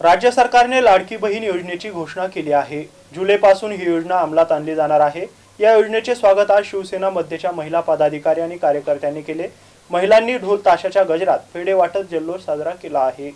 राज्य सरकारने लाडकी बहीण योजनेची घोषणा केली आहे. जुलैपासून ही योजना अंमलात आणली जाणार आहे. या योजनेचे स्वागत आज शिवसेना मध्येच्या महिला पदाधिकारी आणि कार्यकर्त्यांनी केले. महिलांनी ढोल ताशाच्या गजरात फेडे वाटत जल्लोष साजरा केला आहे.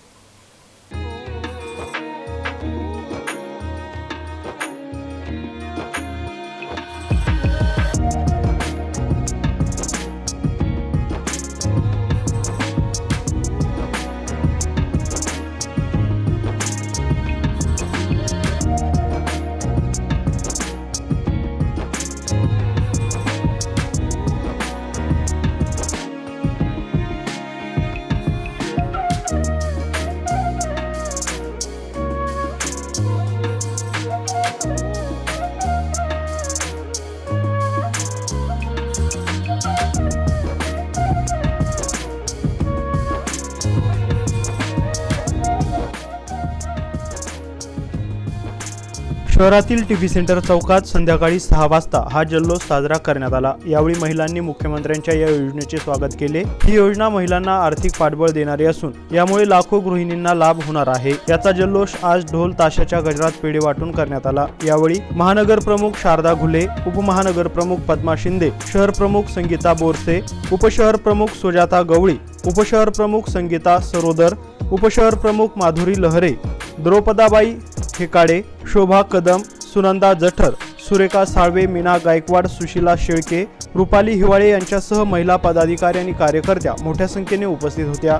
शहरातील टी व्ही सेंटर चौकात संध्याकाळी सहा वाजता हा जल्लोष साजरा करण्यात आला. यावेळी महिलांनी मुख्यमंत्र्यांच्या या योजनेचे स्वागत केले. ही योजना महिलांना आर्थिक पाठबळ देणारी असून यामुळे लाखो गृहिणींना लाभ होणार आहे. याचा जल्लोष आज ढोल ताशाच्या गजरात पेढे वाटून करण्यात आला. यावेळी महानगर प्रमुख शारदा घुले उपमहानगर प्रमुख पद्मा शिंदे शहर प्रमुख संगीता बोरसे उपशहर प्रमुख सुजाता गवळी उपशहर प्रमुख संगीता सरोदर उपशहर प्रमुख माधुरी लहरे द्रौपदाबाई काळे शोभा कदम सुनंदा जठर सुरेखा साळवे मीना गायकवाड सुशीला शेळके रुपाली हिवाळे यांच्यासह महिला पदाधिकारी आणि कार्यकर्त्या मोठ्या संख्येने उपस्थित होत्या.